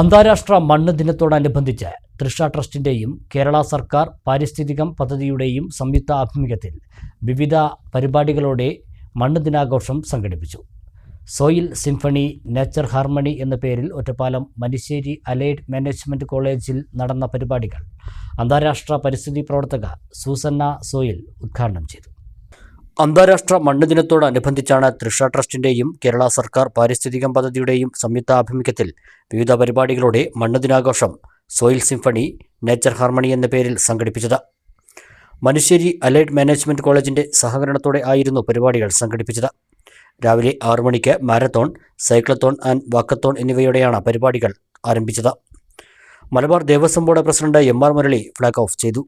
അന്താരാഷ്ട്ര മണ്ണ് ദിനത്തോടനുബന്ധിച്ച് തൃഷ ട്രസ്റ്റിന്റെയും കേരള സർക്കാർ പാരിസ്ഥിതികം പദ്ധതിയുടെയും സംയുക്ത ആഭിമുഖ്യത്തിൽ വിവിധ പരിപാടികളോടെ മണ്ണ് ദിനാഘോഷം സംഘടിപ്പിച്ചു. സോയിൽ സിംഫണി നേച്ചർ ഹാർമണി എന്ന പേരിൽ ഒറ്റപ്പാലം മനിശ്ശേരി അലൈഡ് മാനേജ്മെന്റ് കോളേജിൽ നടന്ന പരിപാടികൾ അന്താരാഷ്ട്ര പരിസ്ഥിതി പ്രവർത്തക സൂസന്ന സോയിൽ ഉദ്ഘാടനം ചെയ്തു. അന്താരാഷ്ട്ര മണ്ണ് ദിനത്തോടനുബന്ധിച്ചാണ് തൃഷ ട്രസ്റ്റിന്റെയും കേരള സർക്കാർ പാരിസ്ഥിതികം പദ്ധതിയുടെയും സംയുക്ത ആഭിമുഖ്യത്തിൽ വിവിധ പരിപാടികളോടെ മണ്ണ് ദിനാഘോഷം സോയിൽ സിംഫണി നേച്ചർ ഹാർമണി എന്ന പേരിൽ സംഘടിപ്പിച്ചത്. മനുശ്ശേരി അലൈഡ് മാനേജ്മെന്റ് കോളേജിന്റെ സഹകരണത്തോടെ ആയിരുന്നു പരിപാടികൾ സംഘടിപ്പിച്ചത്. രാവിലെ ആറു മണിക്ക് മാരത്തോൺ സൈക്ലത്തോൺ ആൻഡ് വാക്കത്തോൺ എന്നിവയോടെയാണ് പരിപാടികൾ ആരംഭിച്ചത്. Malabar Devaswom board president M R Murali flag off ചെയ്തു.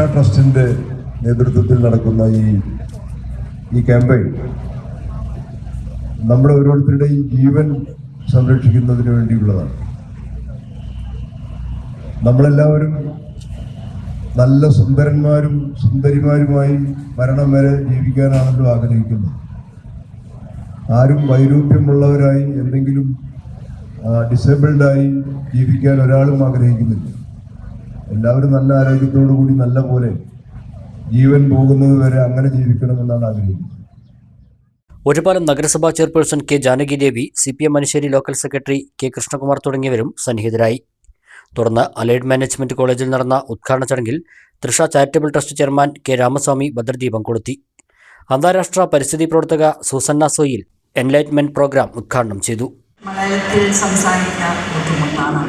ഋഷ ട്രസ്റ്റിന്റെ നേതൃത്വത്തിൽ നടക്കുന്ന ഈ ഈ ക്യാമ്പയിൻ നമ്മുടെ ഓരോരുത്തരുടെയും ജീവൻ സംരക്ഷിക്കുന്നതിന് വേണ്ടിയുള്ളതാണ്. നമ്മളെല്ലാവരും നല്ല സുന്ദരന്മാരും സുന്ദരിമാരുമായി മരണം വരെ ജീവിക്കാനാണല്ലോ ആഗ്രഹിക്കുന്നത്. ആരും വൈരൂപ്യമുള്ളവരായി എന്തെങ്കിലും ഡിസേബിൾഡായി ജീവിക്കാൻ ഒരാളും ആഗ്രഹിക്കുന്നില്ല. എല്ലാവരും നല്ല ആരോഗ്യത്തോടു കൂടി നല്ല പോലെ ജീവൻ പോകുന്നത് വരെ അങ്ങനെ ജീവിക്കണമെന്നാണ് ആഗ്രഹിക്കുന്നത്. ഒരുപാലം നഗരസഭാ chairperson K Janaki Devi C P M Manusseri local secretary K Krishnakumar തുടങ്ങിയവരും സന്നിഹിതരായി. തുടർന്ന് അലൈഡ് മാനേജ്മെന്റ് കോളേജിൽ നടന്ന ഉദ്ഘാടന ചടങ്ങിൽ Trisha charitable trust chairman K Ramaswamy ഭദ്രദീപം കൊളുത്തി. അന്താരാഷ്ട്ര പരിസ്ഥിതി പ്രവർത്തക സൂസന്ന സോയിൽ എൻലൈറ്റ്മെന്റ് പ്രോഗ്രാം ഉദ്ഘാടനം ചെയ്തു. മലയാളത്തിൽ സംസാരിക്കാൻ ബുദ്ധിമുട്ടാണ്.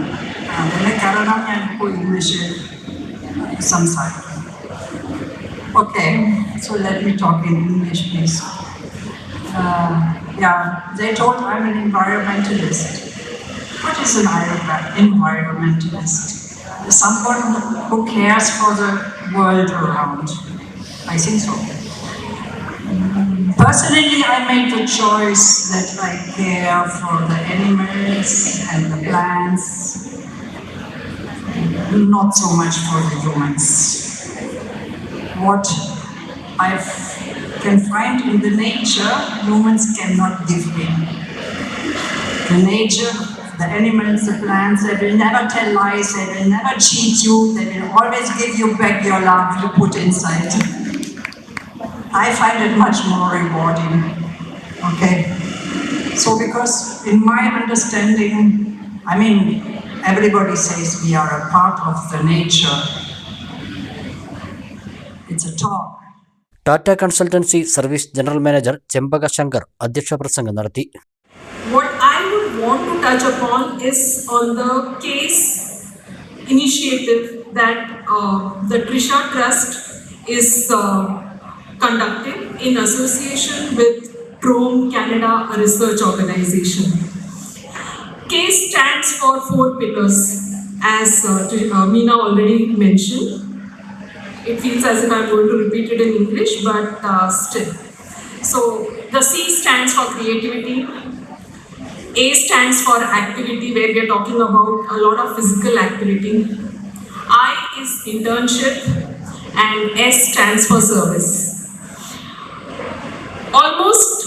Okay, so let me talk in English, please. Uh, yeah, they told I'm an environmentalist. What is an environmentalist? Someone who cares for the world around. I think so. Personally, I made the choice that I care for the animals and the plants not so much for the humans. What I can find in the nature, humans cannot give me. The nature, the animals, the plants, they will never tell lies, they will never cheat you, they will always give you back your love you put inside. I find it much more rewarding. Okay? So, because in my understanding, I mean, everybody says we are a part of the nature. It's a talk. Tata consultancy service general manager Chempaka Shankar അധ്യക്ഷ പ്രസംഗം നടത്തി What I would want to touch upon is on the case initiative that uh, the Trisha Trust is uh, conducting in association with Chrome Canada, a research organization. CASE stands for four pillars, as uh, uh, Meena already mentioned. It feels as if I'm going to repeat it in English, but uh, still. So the C stands for creativity, a stands for activity, where we are talking about a lot of physical activity. I is internship, and S stands for service. Almost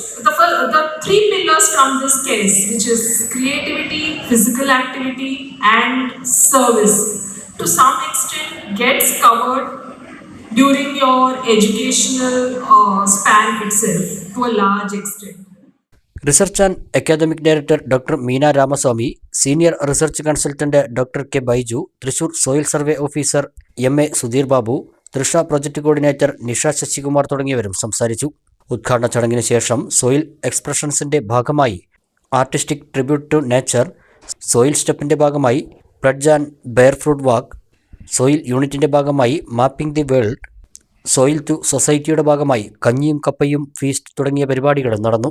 the, the three pillars from this case, which is creativity, physical activity, and service, to some extent gets covered during your educational uh, span itself to a large extent. Research and academic director doctor Meena Ramaswamy senior research consultant doctor K Baiju Thrissur soil survey officer M A Sudheer Babu Trisha project coordinator Nisha Sasikumar തുടങ്ങിയവരും സംസാരിച്ചു ഉദ്ഘാടന ചടങ്ങിന് ശേഷം soil എക്സ്പ്രഷൻസിന്റെ ഭാഗമായി artistic tribute to nature soil സ്റ്റെപ്പിന്റെ ഭാഗമായി pledge and bear fruit walk soil യൂണിറ്റിന്റെ ഭാഗമായി mapping the world soil to സൊസൈറ്റിയുടെ ഭാഗമായി കഞ്ഞിയും കപ്പയും ഫീസ്റ്റ് തുടങ്ങിയ പരിപാടികൾ നടന്നു.